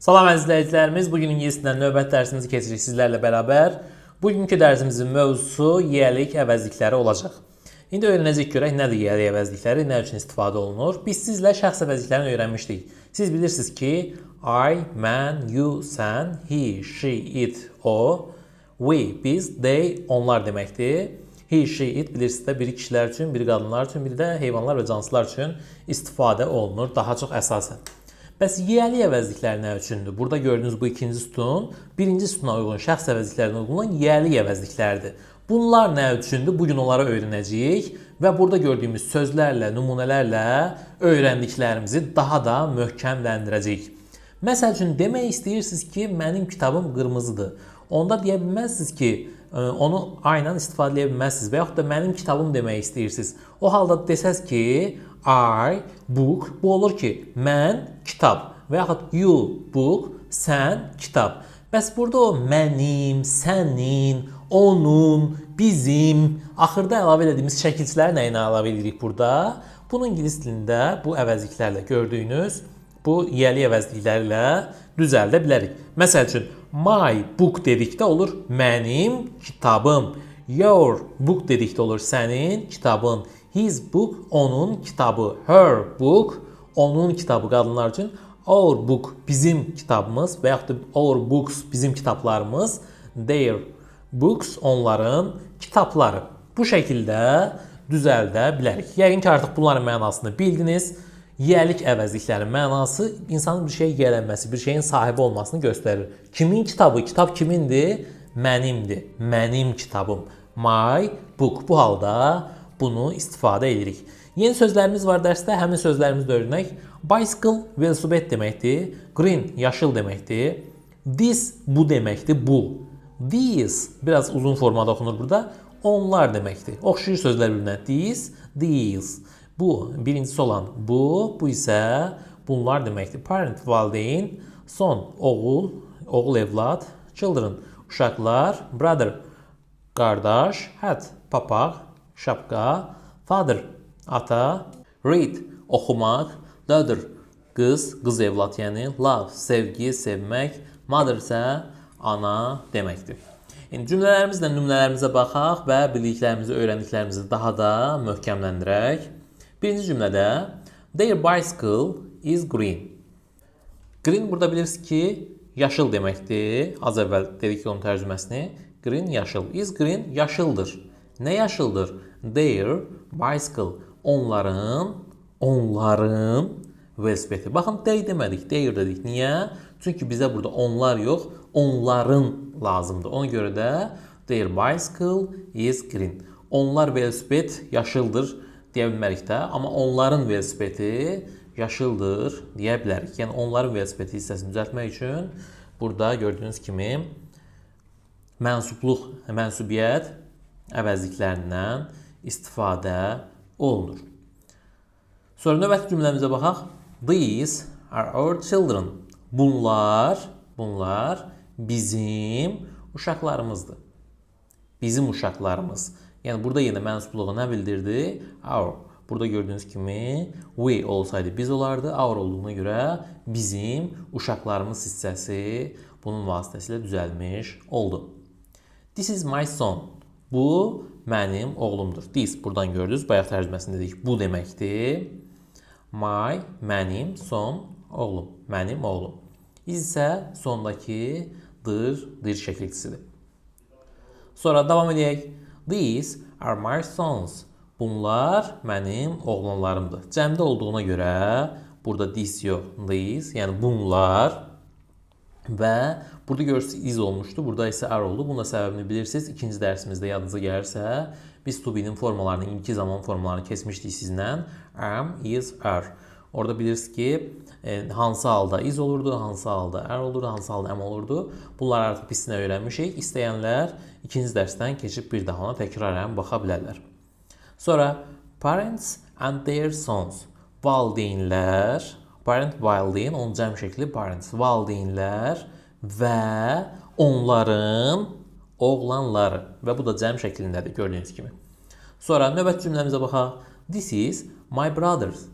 Salam əziz izləyicilərimiz, bugün İngiliscədən növbət dərsimizi keçirik sizlərlə bərabər. Bugünkü dərsimizin mövzusu yiyəlik əvəzlikləri olacaq. İndi öyrənəcəyik görək nədir yiyəlik əvəzlikləri, nə üçün istifadə olunur. Biz sizlə şəxs əvəzliklərini öyrənmişdik. Siz bilirsiniz ki, I, mən, you, sən, he, she, it, o, we, biz, they, onlar deməkdir. He, she, it bilirsiniz də biri kişilər üçün, biri qadınlar üçün, biri də heyvanlar və cansılar üçün istifadə olunur daha çox əsasən. Bəs yiyəli əvəzliklər nə üçündür? Burada gördüyünüz bu ikinci sütun birinci sütuna uyğun şəxs əvəzliklərinə uyğun olan yiyəli əvəzliklərdir. Bunlar nə üçündür? Bu gün onları öyrənəcəyik və burada gördüyümüz sözlərlə, nümunələrlə öyrəndiklərimizi daha da möhkəmləndirəcəyik. Məsəl üçün demək istəyirsiniz ki, mənim kitabım qırmızıdır. Onda deyə bilməzsiniz ki, ə, onu ayla istifadə edə bilməzsiniz və yaxud da mənim kitabım demək istəyirsiniz. O halda desəz ki, I book bu olur ki, mən kitab və yaxud you book sən kitab. Bəs burada o mənim, sənin, onun, bizim axırda əlavə etdiyimiz şəkilçiləri nə ilə əlavə edirik burada? Bunu ingilis dilində bu əvəzliklərlə gördüyünüz bu yiyəli əvəzliklərlə düzəldə bilərik. Məsəl üçün my book dedikdə olur mənim kitabım. Your book dedikdə olur sənin kitabın. His book onun kitabı. Her book onun kitabı qadınlar üçün. Our book bizim kitabımız və yaxud da our books bizim kitablarımız. Their books onların kitabları. Bu şəkildə düzəldə bilərik. Yəqin ki artıq bunların mənasını bildiniz. Yiyəlik əvəzliklərin mənası insanın bir şeyə yiyələnməsi, bir şeyin sahibi olmasını göstərir. Kimin kitabı? Kitab kimindir? Mənimdir. Mənim kitabım. My book. Bu halda bunu istifadə edirik. Yeni sözlərimiz var dərsdə. Həmin sözlərimizi də öyrənək. Bicycle velosiped deməkdir. Green yaşıl deməkdir. This bu deməkdir. Bu. These biraz uzun formada oxunur burada. Onlar deməkdir. Oxşayır sözlər bir-birinə. These, these. Bu birincisi olan bu, bu isə bunlar deməkdir. Parent valideyn, son oğul, oğul evlad, children uşaqlar, brother qardaş, hat papaq, şapka, father ata, read oxumaq, daughter qız, qız evlad yəni, love sevgi, sevmək, mother isə ana deməkdir. İndi cümlələrimizlə nümunələrimizə baxaq və bildiklərimizi, öyrəndiklərimizi daha da möhkəmləndirək. Birinci cümlədə Their bicycle is green. Green burada bilirsiniz ki, yaşıl deməkdir. Az əvvəl dedik onun tərcüməsini. Green yaşıl. Is green yaşıldır. Nə yaşıldır? Their bicycle. Onların, onların velosipedi. Baxın, they demədik, their dedik. Niyə? Çünki bizə burada onlar yox, onların lazımdır. Ona görə də their bicycle is green. Onlar velosiped yaşıldır deyə bilmərik də, onların velosipedi yaşıldır deyə bilərik. Yəni onların velosipedi hissəsini düzəltmək üçün burada gördüyünüz kimi mənsubluq, mənsubiyyət əvəzliklərindən istifadə olunur. Sonra növbəti cümləmizə baxaq. These are our children. Bunlar, bunlar bizim uşaqlarımızdır. Bizim uşaqlarımız. Yəni burada yenə mənsubluğu nə bildirdi? Our. Burada gördüyünüz kimi we olsaydı biz olardı. Our olduğuna görə bizim uşaqlarımız hissəsi bunun vasitəsilə düzəlmiş oldu. This is my son. Bu mənim oğlumdur. This buradan gördünüz. Bayaq tərcüməsində dedik. Bu deməkdir. My mənim son oğlum. Mənim oğlum. Is isə sondakı dır, dir şəkilçisidir. Sonra davam edək. These are my sons. Bunlar mənim oğlanlarımdır. Cəmdə olduğuna görə burada this yox, these, yəni bunlar və burada görürsünüz is olmuşdu. Burada isə are oldu. Bunun da səbəbini bilirsiniz. İkinci dərsimizdə yadınıza gəlirsə, biz to be-nin formalarını, indiki zaman formalarını keçmişdik sizlə. Am, is, are. Orada bilirsiniz ki, e, hansı halda is olurdu, hansı halda er olurdu, hansı halda am olurdu. Bunları artıq biz sizə öyrənmişik. İstəyənlər ikinci dərsdən keçib bir daha ona təkrarən baxa bilərlər. Sonra parents and their sons. Valideynlər, parent valideyn, onun cəm şəkli parents. Valideynlər və onların oğlanları və bu da cəm şəklindədir gördüyünüz kimi. Sonra növbəti cümləmizə baxaq. This is my brothers.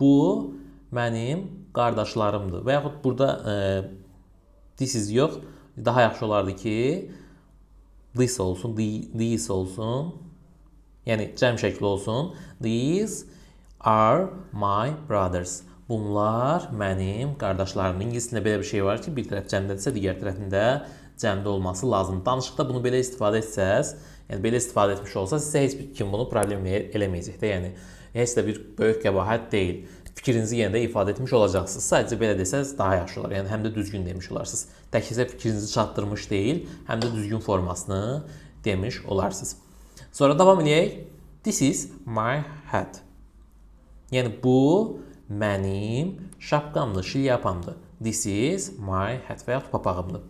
Bu mənim qardaşlarımdır. Və yaxud burada e, this is yox. Daha yaxşı olardı ki this olsun, the- these olsun. Yəni cəm şəkli olsun. These are my brothers. Bunlar mənim qardaşlarımın. İngiliscəsində belə bir şey var ki, bir tərəf cəmdədirsə, digər tərəfində cəmdə olması lazımdır. Danışıqda bunu belə istifadə etsəz, yəni belə istifadə etmiş olsa, sizə heç bir kim bunu problem elə- eləməyəcək də. Yəni heç də bir böyük qəbahət deyil. Fikrinizi yenə də ifadə etmiş olacaqsınız. Sadəcə belə desəz daha yaxşı olar. Yəni həm də düzgün demiş olarsınız. Təkcə fikrinizi çatdırmış deyil, həm də düzgün formasını demiş olarsınız. Sonra davam edək. This is my hat. Yəni bu mənim şapkamdır, şilyapamdır. This is my hat və yaxud papağımdır.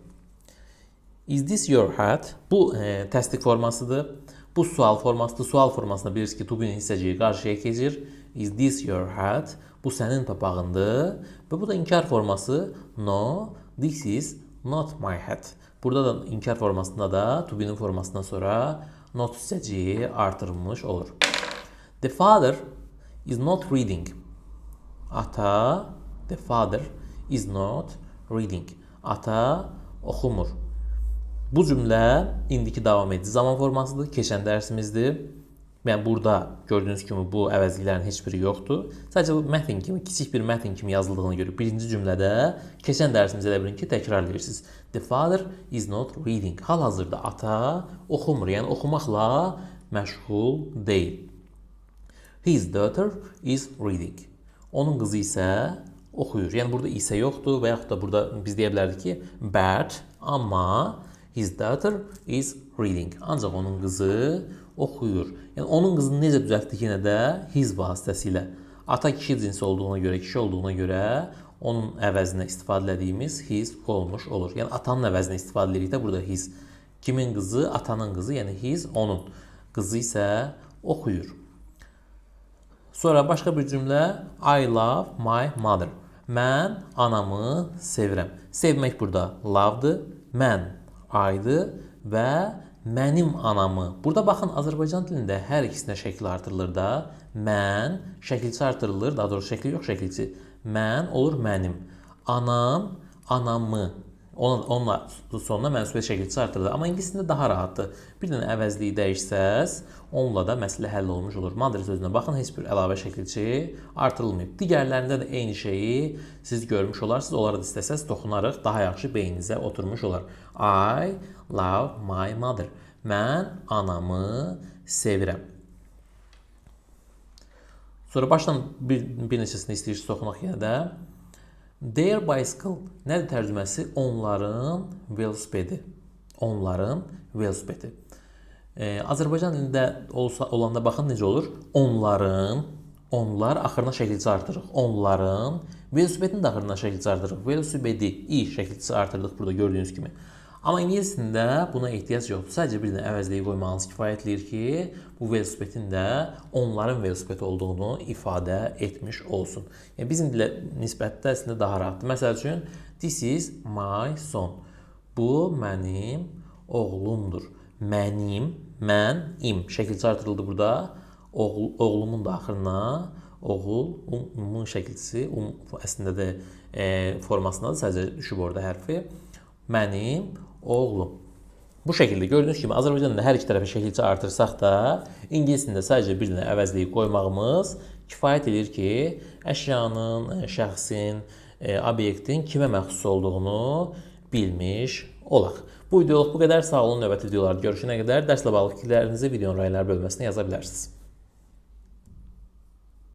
Is this your hat? Bu e, təsdiq formasıdır. Bu sual formasıdır. Sual formasında bilirsiniz ki, to be-nin hissəciyi qarşıya keçir. Is this your hat? Bu sənin papağındır. Və bu da inkar forması. No, this is not my hat. Burada da inkar formasında da to formasından sonra not hissəciyi artırılmış olur. The father is not reading. Ata, the father is not reading. Ata oxumur. Bu cümlə indiki davam edici zaman formasıdır, keçən dərsimizdir. Yəni burada gördüyünüz kimi bu əvəzliklərin heç biri yoxdur. Sadəcə bu mətn kimi, kiçik bir mətn kimi yazıldığını görə birinci cümlədə keçən dərsimizdə elə bilin ki, təkrarlayırsınız. The father is not reading. Hal-hazırda ata oxumur, yəni oxumaqla məşğul deyil. His daughter is reading. Onun qızı isə oxuyur. Yəni burada isə yoxdur və yaxud da burada biz deyə bilərdik ki, but amma his daughter is reading. Ancaq onun qızı oxuyur. Yəni onun qızını necə düzəltdik yenə də his vasitəsilə. Ata kişi cinsi olduğuna görə, kişi olduğuna görə onun əvəzinə istifadə etdiyimiz his olmuş olur. Yəni atanın əvəzinə istifadə edirik də burada his. Kimin qızı? Atanın qızı, yəni his onun. Qızı isə oxuyur. Sonra başqa bir cümlə I love my mother. Mən anamı sevirəm. Sevmək burada love-dır. Mən aydı və mənim anamı. Burada baxın Azərbaycan dilində hər ikisinə şəkil artırılır da. Mən şəkilçi artırılır, daha doğrusu şəkli yox, şəkilçi. Mən olur mənim. Anam anamı. Ona, onunla sonuna mənsubiyyət şəkilçisi artırılır. Amma ingiliscəsində daha rahatdır. Bir dənə əvəzliyi dəyişsəz, onunla da məsələ həll olmuş olur. Mother sözünə baxın, heç bir əlavə şəkilçi artırılmayıb. Digərlərində də eyni şeyi siz görmüş olarsınız. Onlara da istəsəz toxunarıq, daha yaxşı beyninizə oturmuş olar. I love my mother. Mən anamı sevirəm. Sonra başdan bir, bir neçəsini istəyirsiniz toxunaq yenə də. Their bicycle nədir tərcüməsi? Onların velosipedi. Onların velosipedi. Ee, Azərbaycan dilində olsa olanda baxın necə olur? Onların onlar axırına şəkilçi artırırıq. Onların velosipedin də axırına şəkilçi artırırıq. Velosipedi i şəkilçisi artırdıq burada gördüyünüz kimi. Amma ingiliscəsində buna ehtiyac yoxdur. Sadəcə bir dənə əvəzliyi qoymağınız kifayət eləyir ki, bu velosipedin də onların velosipedi olduğunu ifadə etmiş olsun. Yəni bizim dilə nisbətdə əslində daha rahatdır. Məsəl üçün, this is my son. Bu mənim oğlumdur. Mənim, mən, im şəkilçi artırıldı burada. Oğul, oğlumun da axırına oğul, um, umun şəkilçisi, um əslində də e, formasındadır, sadəcə düşüb orada hərfi. Mənim oğlum. Bu şəkildə gördüyünüz kimi Azərbaycanda hər iki tərəfə şəkilçi artırsaq da, ingiliscəsində sadəcə bir dənə əvəzliyi qoymağımız kifayət edir ki, əşyanın, şəxsin, e, obyektin kimə məxsus olduğunu bilmiş olaq. Bu videoluk bu qədər. Sağ olun. Növbəti videolarda görüşənə qədər dərslə bağlı fikirlərinizi videonun raylar bölməsinə yaza bilərsiniz.